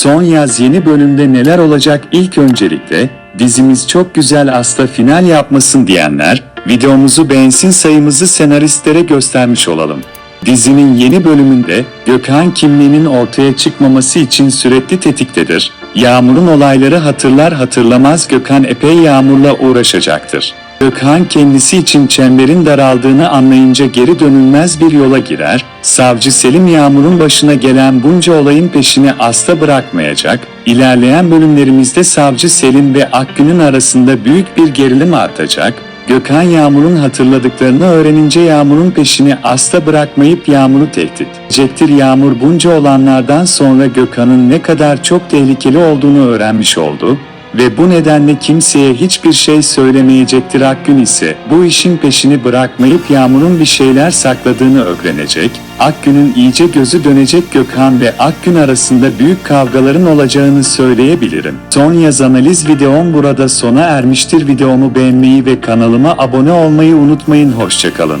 Son yaz yeni bölümde neler olacak ilk öncelikle dizimiz çok güzel asla final yapmasın diyenler videomuzu beğensin sayımızı senaristlere göstermiş olalım. Dizinin yeni bölümünde Gökhan kimliğinin ortaya çıkmaması için sürekli tetiktedir. Yağmur'un olayları hatırlar hatırlamaz Gökhan epey Yağmur'la uğraşacaktır. Gökhan kendisi için çemberin daraldığını anlayınca geri dönülmez bir yola girer, savcı Selim Yağmur'un başına gelen bunca olayın peşini asla bırakmayacak, ilerleyen bölümlerimizde savcı Selim ve Akgün'ün arasında büyük bir gerilim artacak, Gökhan Yağmur'un hatırladıklarını öğrenince Yağmur'un peşini asla bırakmayıp Yağmur'u tehdit edecektir. Yağmur bunca olanlardan sonra Gökhan'ın ne kadar çok tehlikeli olduğunu öğrenmiş oldu ve bu nedenle kimseye hiçbir şey söylemeyecektir. Akgün ise bu işin peşini bırakmayıp Yağmur'un bir şeyler sakladığını öğrenecek. Akgün'ün iyice gözü dönecek Gökhan ve Akgün arasında büyük kavgaların olacağını söyleyebilirim. Son yaz analiz videom burada sona ermiştir. Videomu beğenmeyi ve kanalıma abone olmayı unutmayın. Hoşçakalın.